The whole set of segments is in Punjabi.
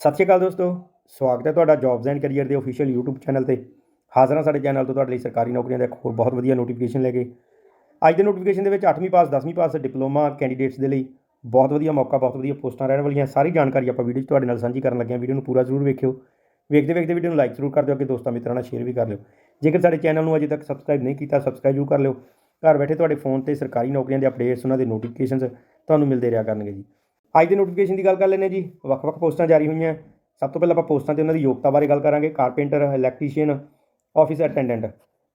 ਸਤਿ ਸ਼੍ਰੀ ਅਕਾਲ ਦੋਸਤੋ, ਸਵਾਗਤ ਹੈ ਤੁਹਾਡਾ ਜੌਬਸ ਐਂਡ ਕੈਰੀਅਰ ਦੇ ਅਫੀਸ਼ੀਅਲ YouTube ਚੈਨਲ ਤੇ। ਹਾਜ਼ਰ ਹਾਂ ਸਾਡੇ ਚੈਨਲ ਤੋਂ ਤੁਹਾਡੇ ਲਈ ਸਰਕਾਰੀ ਨੌਕਰੀਆਂ ਦਾ ਇੱਕ ਹੋਰ ਬਹੁਤ ਵਧੀਆ ਨੋਟੀਫਿਕੇਸ਼ਨ ਲੈ ਕੇ। ਅੱਜ ਦੇ ਨੋਟੀਫਿਕੇਸ਼ਨ ਦੇ ਵਿੱਚ 8ਵੀਂ ਪਾਸ 10ਵੀਂ ਪਾਸ ਡਿਪਲੋਮਾ ਕੈਂਡੀਡੇਟਸ ਦੇ ਲਈ ਬਹੁਤ ਵਧੀਆ ਮੌਕਾ, ਬਹੁਤ ਵਧੀਆ ਪੋਸਟਾਂ ਰਹਿਣ ਵਾਲੀਆਂ। ਸਾਰੀ ਜਾਣਕਾਰੀ ਆਪਾਂ ਵੀਡੀਓ 'ਚ ਤੁਹਾਡੇ ਨਾਲ ਸਾਂਝੀ ਕਰਨ ਲੱਗੇ ਹਾਂ। ਵੀਡੀਓ ਨੂੰ ਪੂਰਾ ਜ਼ਰੂਰ ਵੇਖਿਓ। ਵੇਖਦੇ ਵੇਖਦੇ ਵੀਡੀਓ ਨੂੰ ਲਾਈਕ ਜ਼ਰੂਰ ਕਰ ਦਿਓ ਅੱਗੇ ਦੋਸਤਾਂ ਮਿੱਤਰਾਂ ਨਾਲ ਸ਼ੇਅਰ ਵੀ ਕਰ ਲਿਓ। ਜੇਕਰ ਸਾਡੇ ਚੈਨਲ ਨੂੰ ਅਜੇ ਤੱਕ ਸਬਸਕ੍ਰਾਈਬ ਨਹੀਂ ਕੀਤਾ ਸਬਸਕ੍ਰਾਈਬ ਜ਼ਰੂਰ ਕਰ ਲਿਓ। ਘਰ ਬੈਠੇ ਤੁਹਾਡੇ ਫੋਨ ਤੇ ਸਰਕਾਰੀ ਨੌਕਰੀਆਂ ਦੇ ਅਪਡੇਟਸ ਉਹਨਾਂ ਦੇ ਨੋਟੀਫਿਕੇਸ਼ਨਸ ਤੁਹਾਨੂੰ ਮਿਲਦੇ ਰਿਹਾ ਕਰਨਗੇ ਜੀ। ਅੱਜ ਦੇ ਨੋਟੀਫਿਕੇਸ਼ਨ ਦੀ ਗੱਲ ਕਰ ਲੈਂਦੇ ਹਾਂ ਜੀ। ਵੱਖ-ਵੱਖ ਪੋਸਟਾਂ ਜਾਰੀ ਹੋਈਆਂ। ਸਭ ਤੋਂ ਪਹਿਲਾਂ ਆਪਾਂ ਪੋਸਟਾਂ ਤੇ ਉਹਨਾਂ ਦੀ ਯੋਗਤਾ ਬਾਰੇ ਗੱਲ ਕਰਾਂਗੇ। ਕਾਰਪੈਂਟਰ ਇਲੈਕਟ੍ਰੀਸ਼ੀਅਨ ਆਫਿਸ ਅਟੈਂਡੈਂਟ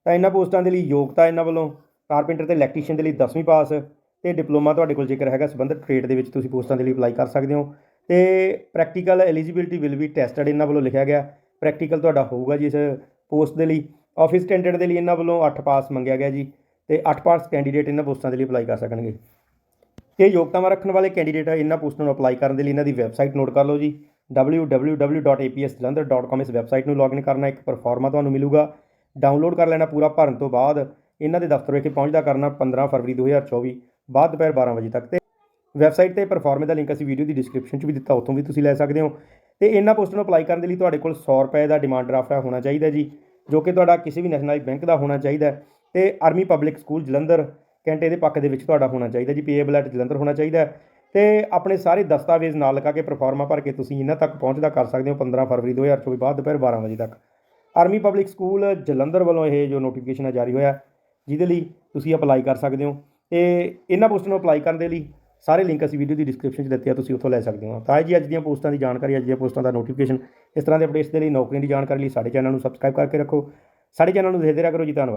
ਤਾਂ ਇਹਨਾਂ ਪੋਸਟਾਂ ਦੇ ਲਈ ਯੋਗਤਾ ਇਹਨਾਂ ਵੱਲੋਂ। ਕਾਰਪੈਂਟਰ ਤੇ ਇਲੈਕਟ੍ਰੀਸ਼ੀਅਨ ਦੇ ਲਈ 10ਵੀਂ ਪਾਸ ਤੇ ਡਿਪਲੋਮਾ ਤੁਹਾਡੇ ਕੋਲ ਜੇਕਰ ਹੈਗਾ, ਸੰਬੰਧਿਤ ਟ੍ਰੇਡ ਦੇ ਵਿੱਚ ਤੁਸੀਂ ਪੋਸਟਾਂ ਦੇ ਲਈ ਅਪਲਾਈ ਕਰ ਸਕਦੇ ਹੋ। ਤੇ practical eligibility will be tested ਇਹਨਾਂ ਵੱਲੋਂ ਲਿਖਿਆ ਗਿਆ। ਪ੍ਰੈਕਟੀਕਲ ਤੁਹਾਡਾ ਹੋਊਗਾ ਜੀ ਇਸ ਪੋਸਟ ਦੇ ਲਈ। ਆਫਿਸ ਅਟੈਂਡੈਂਟ ਦੇ ਲਈ ਇਹਨਾਂ ਵੱਲੋਂ 8 ਪਾਸ ਮੰਗਿਆ ਗਿਆ ਜੀ। ਤੇ 8 ਪਾਸ ਕੈਂਡੀਡੇਟ ਇਹਨਾਂ ਪੋਸਟਾਂ ਦੇ ਲਈ ਅਪਲਾਈ ਕਰ ਸਕਣਗੇ। ਇਹ ਯੋਗਤਾਵਾਂ ਰੱਖਣ ਵਾਲੇ ਕੈਂਡੀਡੇਟ ਇਹਨਾਂ ਪੋਸਟਾਂ ਨੂੰ ਅਪਲਾਈ ਕਰਨ ਦੇ ਲਈ ਇਹਨਾਂ ਦੀ ਵੈਬਸਾਈਟ ਨੋਟ ਕਰ ਲਓ ਜੀ। www.apsjalandhar.com ਇਸ ਵੈਬਸਾਈਟ ਨੂੰ ਲੌਗਇਨ ਕਰਨਾ, ਇੱਕ ਪਰਫਾਰਮਾ ਤੁਹਾਨੂੰ ਮਿਲੂਗਾ। ਡਾਊਨਲੋਡ ਕਰ ਲੈਣਾ ਪੂਰਾ, ਭਰਨ ਤੋਂ ਬਾਅਦ ਇਹਨਾਂ ਦੇ ਦਫ਼ਤਰ ਵਿਖੇ ਪਹੁੰਚਦਾ ਕਰਨਾ 15 ਫਰਵਰੀ 2024 ਬਾਅਦ ਦੁਪਹਿਰ 12 ਵਜੇ ਤੱਕ ਤੇ ਵੈਬਸਾਈਟ ਤੇ ਪਰਫਾਰਮੇ ਦਾ ਲਿੰਕ ਅਸੀਂ ਵੀਡੀਓ ਦੀ ਡਿਸਕ੍ਰਿਪਸ਼ਨ 'ਚ ਵੀ ਦਿੱਤਾ, ਉੱਥੋਂ ਵੀ ਤੁਸੀਂ ਲੈ ਸਕਦੇ ਹੋ। ਤੇ ਇਹਨਾਂ ਪੋਸਟਾਂ ਨੂੰ ਅਪਲਾਈ ਕਰਨ ਦੇ ਲਈ ਤੁਹਾਡੇ ਕੋਲ 100 ਰੁਪਏ ਦਾ ਡਿਮਾਂਡ ਡਰਾਫਟ ਹੋਣਾ ਚਾਹੀਦਾ ਜੀ, ਜੋ ਕਿ ਤੁਹਾਡਾ ਕਿਸੇ ਵੀ ਨੈਸ਼ਨਲਾਈਜ਼ ਬੈਂਕ ਦਾ ਹੋਣਾ ਚਾਹੀਦਾ ਹੈ। ਤੇ ਆਰਮੀ ਪਬਲਿਕ ਸਕੂਲ ਜਲੰਧਰ ਘੰਟੇ ਦੇ ਪੱਖ ਦੇ ਵਿੱਚ ਤੁਹਾਡਾ ਹੋਣਾ ਚਾਹੀਦਾ ਜੀ ਪੇਏਬਲ ਐਟ ਜਲੰਧਰ ਹੋਣਾ ਚਾਹੀਦਾ ਹੈ। ਤੇ ਆਪਣੇ ਸਾਰੇ ਦਸਤਾਵੇਜ਼ ਨਾਲ ਲਗਾ ਕੇ ਪ੍ਰੋਫਾਰਮਾ ਭਰ ਕੇ ਤੁਸੀਂ ਇਹਨਾਂ ਤੱਕ ਪਹੁੰਚਦਾ ਕਰ ਸਕਦੇ ਹੋ 15 ਫਰਵਰੀ 2024 ਬਾਅਦ ਦੁਪਹਿਰ 12 ਵਜੇ ਤੱਕ। ਆਰਮੀ ਪਬਲਿਕ ਸਕੂਲ ਜਲੰਧਰ ਵੱਲੋਂ ਇਹ ਜੋ ਨੋਟੀਫਿਕੇਸ਼ਨ ਹੈ ਜਾਰੀ ਹੋਇਆ, ਜਿਹਦੇ ਲਈ ਤੁਸੀਂ ਅਪਲਾਈ ਕਰ ਸਕਦੇ ਹੋ। ਤੇ ਇਹਨਾਂ ਪੋਸਟਾਂ ਨੂੰ ਅਪਲਾਈ ਕਰਨ ਦੇ ਲਈ ਸਾਰੇ ਲਿੰਕ ਅਸੀਂ ਵੀਡੀਓ ਦੀ ਡਿਸਕ੍ਰਿਪਸ਼ਨ 'ਚ ਦਿੱਤੇ ਆ ਤੁਸੀਂ ਉੱਥੋਂ ਲੈ ਸਕਦੇ ਹੋ। ਤਾਂ ਜੀ ਅੱਜ ਦੀਆਂ ਪੋਸਟਾਂ ਦੀ ਜਾਣਕਾਰੀ, ਅੱਜ ਦੀਆਂ ਪੋਸਟਾਂ ਦਾ ਨੋਟੀਫਿਕੇਸ਼ਨ ਇਸ ਤਰ੍ਹਾਂ ਦੇ ਅਪਡੇਟਸ ਦੇ ਲਈ ਨੌਕਰੀਆਂ ਦੀ ਜਾਣਕਾਰੀ ਲਈ ਸਾਡੇ ਚੈਨਲ ਨੂੰ ਸਬਸਕ੍ਰਾਈਬ ਕਰਕੇ ਰੱਖੋ। ਸਾਡੇ ਚੈਨਲ ਨੂੰ ਦੇਖਦੇ ਰਿਹਾ ਕਰੋ ਜੀ, ਧੰਨਵਾਦ।